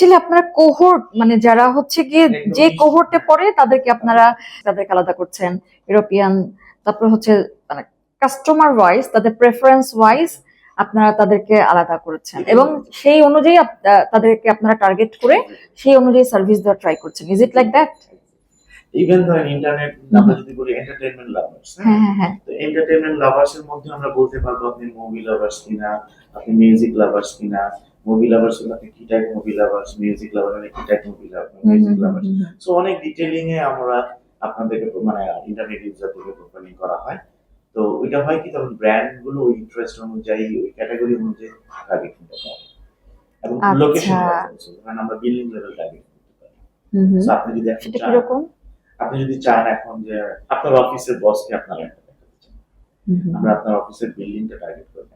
Actually আপনারা cohort মানে যারা হচ্ছে গিয়ে যে। কোহোর্টে পড়ে তাদেরকে আপনারা তাদেরকে আলাদা করছেন। ইউরোপিয়ান তারপর হচ্ছে মানে কাস্টমার ওয়াইজ তাদের প্রেফারেন্স ওয়াইজ আপনারা তাদেরকে আলাদা করেছেন। এবং সেই অনুযায়ী তাদেরকে আপনারা টার্গেট করে সেই অনুযায়ী সার্ভিস দেওয়া ট্রাই করছেন। Is it like that even ধরেন ইন্টারনেট আমরা যদি বলি এন্টারটেইনমেন্ট লাভার্স হ্যাঁ? হ্যাঁ হ্যাঁ তো এন্টারটেইনমেন্ট লাভার্স এর মধ্যে আমরা বলতে পারব আপনি মুভি লাভার্স কিনা আপনি মিউজিক লাভার্স কিনা। মুভি লাভার্স হলে আপনি কি type movie lovers music lover হলে কি type movie lover music lovers. So অনেক ডিটেইলিং এ আমরা আপনাদেরকে মানে ইন্টারনেট ইউজার থেকে প্রোফাইলিং করা হয়। তো ওইটা হয় কি তখন ব্র্যান্ডগুলো ওই ইন্টারেস্ট অনুযায়ী ওই ক্যাটাগরি অনুযায়ী টার্গেট করতে পারে এবং আচ্ছা। লোকেশন কারণ আমরা বিল্ডিং লেভেল টার্গেট করতে পারি। আপনি যদি কীরকম? আপনি যদি চান এখন যে আপনার অফিসের বসকে আপনার। আমরা আপনার অফিসের বিল্ডিংটা টার্গেট করব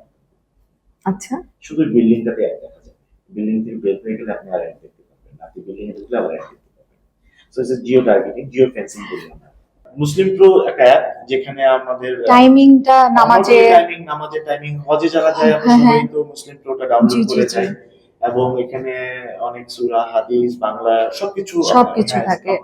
আচ্ছা। শুধু বিল্ডিংটাতে অ্যাড দেখা যাবে বিল্ডিং থেকে বের হয়ে গেলে আপনি আর অ্যাড দেখতে পাবেন আপনি বিল্ডিং এ ঢুকলে আবার অ্যাড দেখতে পাবেন so it's geo targeting geo fencing বলি আমরা। মুসলিম প্রো একটা অ্যাপ যেখানে আমাদের টাইমিংটা নামাজে টাইমিং নামাজের টাইমিং হজে যারা যায় আমরা হ্যাঁ, সবাই হ্যাঁ। তো মুসলিম প্রোটা ডাউনলোড করে। যাই। এবং এখানে অনেক সূরা হাদিস বাংলা সবকিছু সবকিছু হ্যাঁ, থাকে।